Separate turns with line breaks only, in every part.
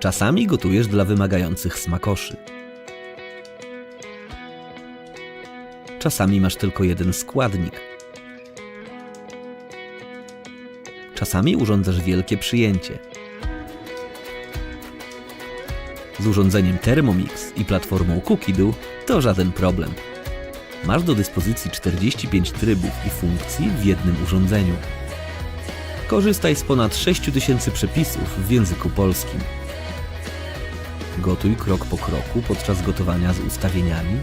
Czasami gotujesz dla wymagających smakoszy. Czasami masz tylko jeden składnik. Czasami urządzasz wielkie przyjęcie. Z urządzeniem Thermomix i platformą Cookido to żaden problem. Masz do dyspozycji 45 trybów i funkcji w jednym urządzeniu. Korzystaj z ponad 6000 przepisów w języku polskim. Gotuj krok po kroku podczas gotowania z ustawieniami.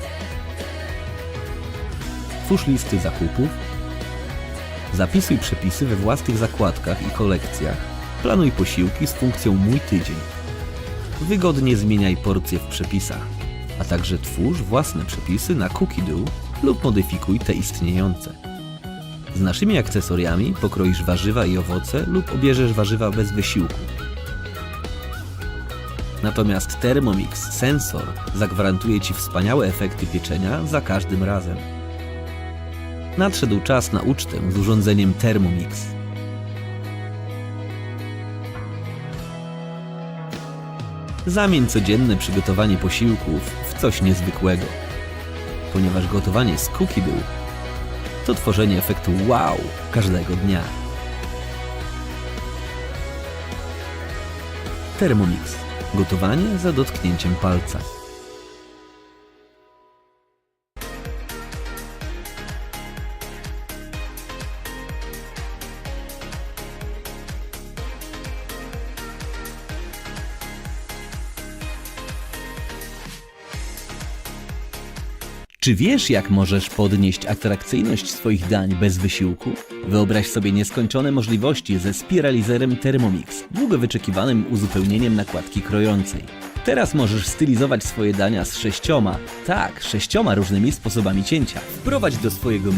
Twórz listy zakupów. Zapisuj przepisy we własnych zakładkach i kolekcjach. Planuj posiłki z funkcją Mój Tydzień. Wygodnie zmieniaj porcje w przepisach, a także twórz własne przepisy na Cookido lub modyfikuj te istniejące. Z naszymi akcesoriami pokroisz warzywa i owoce lub obierzesz warzywa bez wysiłku. Natomiast Thermomix Sensor zagwarantuje Ci wspaniałe efekty pieczenia za każdym razem. Nadszedł czas na ucztę z urządzeniem Thermomix. Zamień codzienne przygotowanie posiłków w coś niezwykłego. Ponieważ gotowanie z Cookie Dough to tworzenie efektu wow każdego dnia. Thermomix. Gotowanie za dotknięciem palca. Czy wiesz, jak możesz podnieść atrakcyjność swoich dań bez wysiłku? Wyobraź sobie nieskończone możliwości ze spiralizerem Thermomix, długo wyczekiwanym uzupełnieniem nakładki krojącej. Teraz możesz stylizować swoje dania z sześcioma, tak, sześcioma różnymi sposobami cięcia. Wprowadź do swojego